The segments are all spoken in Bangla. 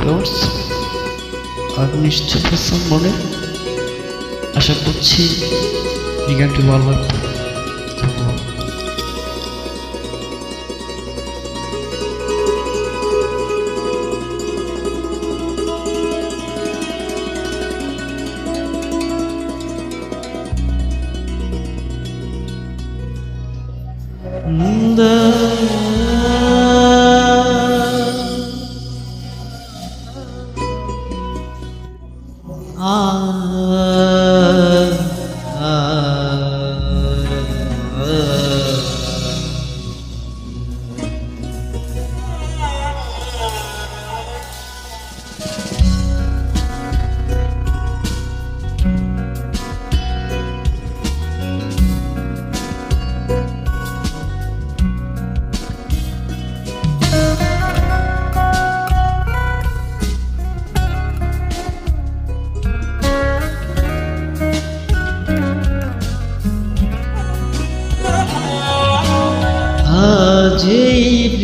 ভিউয়ার্স নিশ্চয় পছন্দ মনে। আশা করছি এই গানটি ভালো লাগবে। ধন্যবাদ। Ah.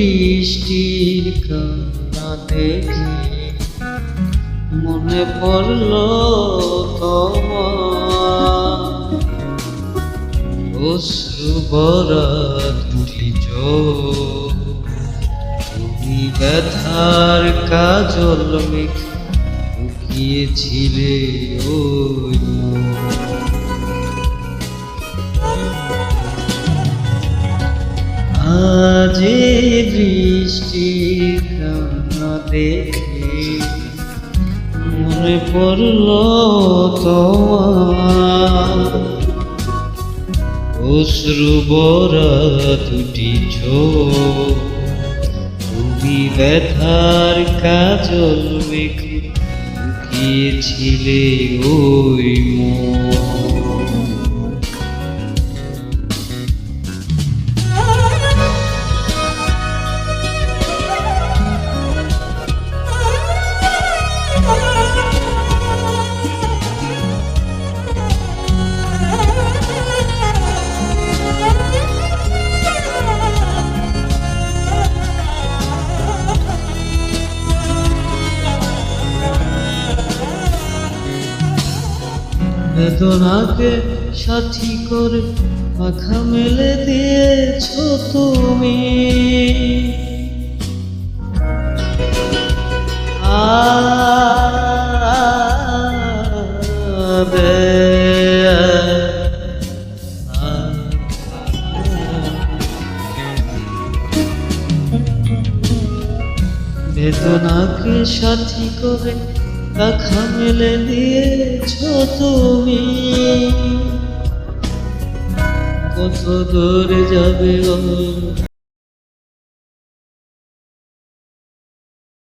বৃষ্টির কান্না দেখে মনে পড়ল তোমার। দুটি তুমি ব্যথার কাজল মেখে লুকিয়েছিলে ওই এই বৃষ্টি দেখে মনে পড়ল তোমার। অশ্রু দুটি তুমি ব্যথার কাজল মেখে লুকিয়েছিলে ওই মন বেদনাকে সাথী করে মাখা মেলে দিয়েছ তুমি। বেদনাকে সাথী করে রাখা মেলে দিয়েছ তুমি। কত দূরে যাবে